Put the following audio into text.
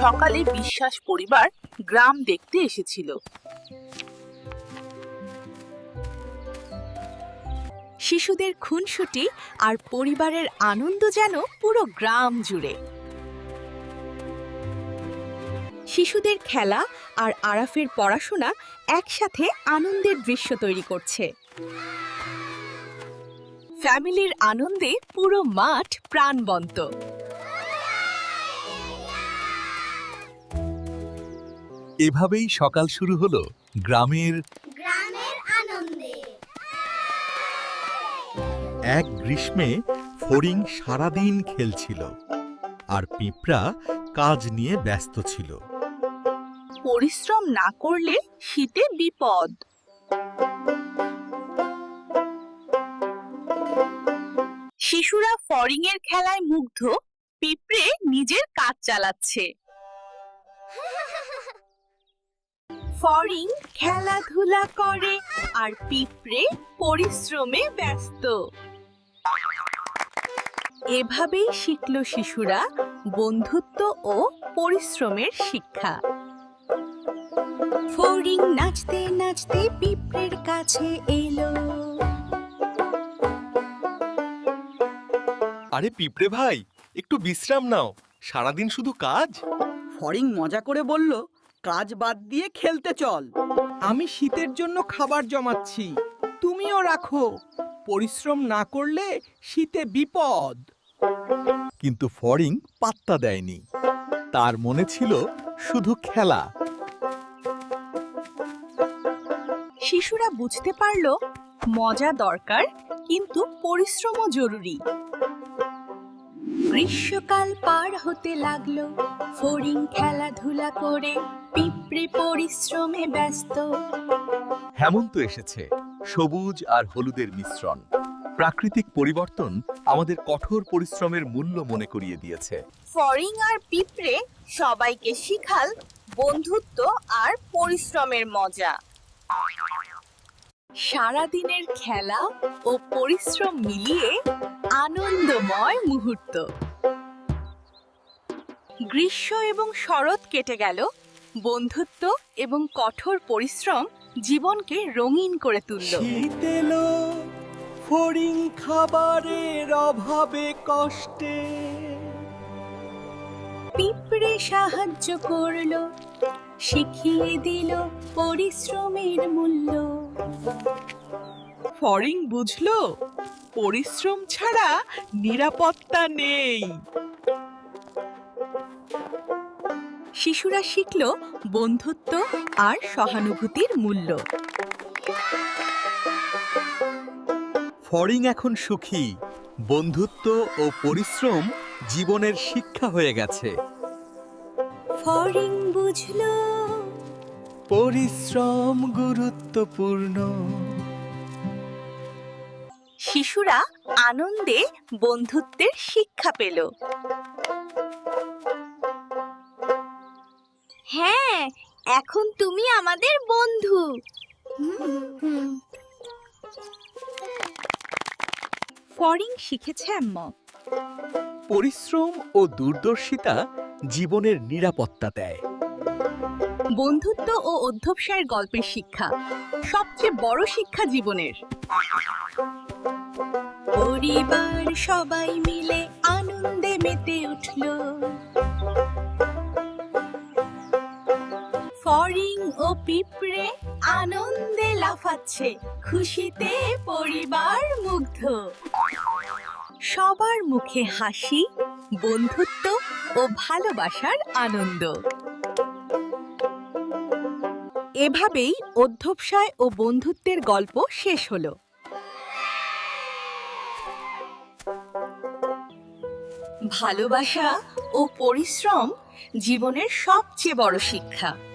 সকালে বিশ্বাস পরিবার গ্রাম দেখতে এসেছিল। শিশুদের খুনসুটি আর পরিবারের আনন্দ যেন পুরো গ্রাম জুড়ে। শিশুদের খেলা আর আরাফের পড়াশোনা একসাথে আনন্দের দৃশ্য তৈরি করছে। ফ্যামিলির আনন্দে পুরো মাঠ প্রাণবন্ত। এভাবেই সকাল শুরু হলো গ্রামের গ্রামের আনন্দে। এক গ্রীষ্মে ফড়িং সারাদিন খেলছিল আর পিঁপড়া কাজ নিয়ে ব্যস্ত ছিল। পরিশ্রম না করলে শীতে বিপদ। শিশুরা ফরিং এর খেলায় মুগ্ধ, পিঁপড়ে নিজের কাজ চালাচ্ছে। ফরিং খেলাধুলা করে আর পিঁপড়ে পরিশ্রমে ব্যস্ত। এভাবেই শিখল শিশুরা বন্ধুত্ব ও পরিশ্রমের শিক্ষা। ফরিং নাচতে নাচতে পিঁপড়ের কাছে এলো। আরে পিঁপড়ে ভাই একটু বিশ্রাম নাও। সারাদিন শুধু কাজ? ফরিং মজা করে বলল কাজ বাদ দিয়ে খেলতে চল। আমি শীতের জন্য খাবার জমাচ্ছি তুমিও রাখো। পরিশ্রম না করলে শীতে বিপদ। কিন্তু ফরিং পাত্তা দেয়নি। তার মনে ছিল শুধু খেলা। শিশুরা বুঝতে পারল মজা দরকার কিন্তু পরিশ্রমও জরুরি। গ্রীষ্মকাল পার হতে লাগল। ফড়িং খেলাধুলা করে পিঁপড়ে পরিশ্রমে ব্যস্ত। হেমন্ত এসেছে সবুজ আর হলুদের মিশ্রণ। প্রাকৃতিক পরিবর্তন আমাদের কঠোর পরিশ্রমের মূল্য মনে করিয়ে দিয়েছে। ফরিং আর পিঁপড়ে সবাইকে শিখাল বন্ধুত্ব আর পরিশ্রমের মজা। সারাদিনের খেলা ও পরিশ্রম মিলিয়ে আনন্দময় মুহূর্ত। গ্রীষ্ম এবং শরৎ কেটে গেল। বন্ধুত্ব এবং কঠোর পরিশ্রম জীবনকে রঙিন করে তুলল। শীত এলো ফড়িং খাবারের অভাবে কষ্টে। পিঁপড়ে সাহায্য করল শিখিয়ে দিল পরিশ্রমের মূল্য। ফরিং বুঝলো? পরিশ্রম ছাড়া নিরাপত্তা নেই। শিশুরা শিখল বন্ধুত্ব আর সহানুভূতির মূল্য। ফরিং এখন সুখী। বন্ধুত্ব ও পরিশ্রম জীবনের শিক্ষা হয়ে গেছে। ফরিং বুঝলো। পরিশ্রম গুরুত্বপূর্ণ। শিশুরা আনন্দে বন্ধুত্বের শিক্ষা পেল। হ্যাঁ এখন তুমি আমাদের বন্ধু। ফরিং শিখেছে আম্মা। পরিশ্রম ও দূরদর্শিতা জীবনের নিরাপত্তা দেয়। বন্ধুত্ব ও অধ্যবসায়ের গল্পের শিক্ষা সবচেয়ে বড় শিক্ষা জীবনের। পরিবার সবাই মিলে আনন্দে মেতে উঠল। ফরিং ও পিঁপড়ে আনন্দে লাফাচ্ছে, খুশিতে পরিবার মুগ্ধ। সবার মুখে হাসি, বন্ধুত্ব ও ভালোবাসার আনন্দ। এভাবেই অধ্যবসায় ও বন্ধুত্বের গল্প শেষ হলো। ভালোবাসা ও পরিশ্রম জীবনের সবচেয়ে বড় শিক্ষা।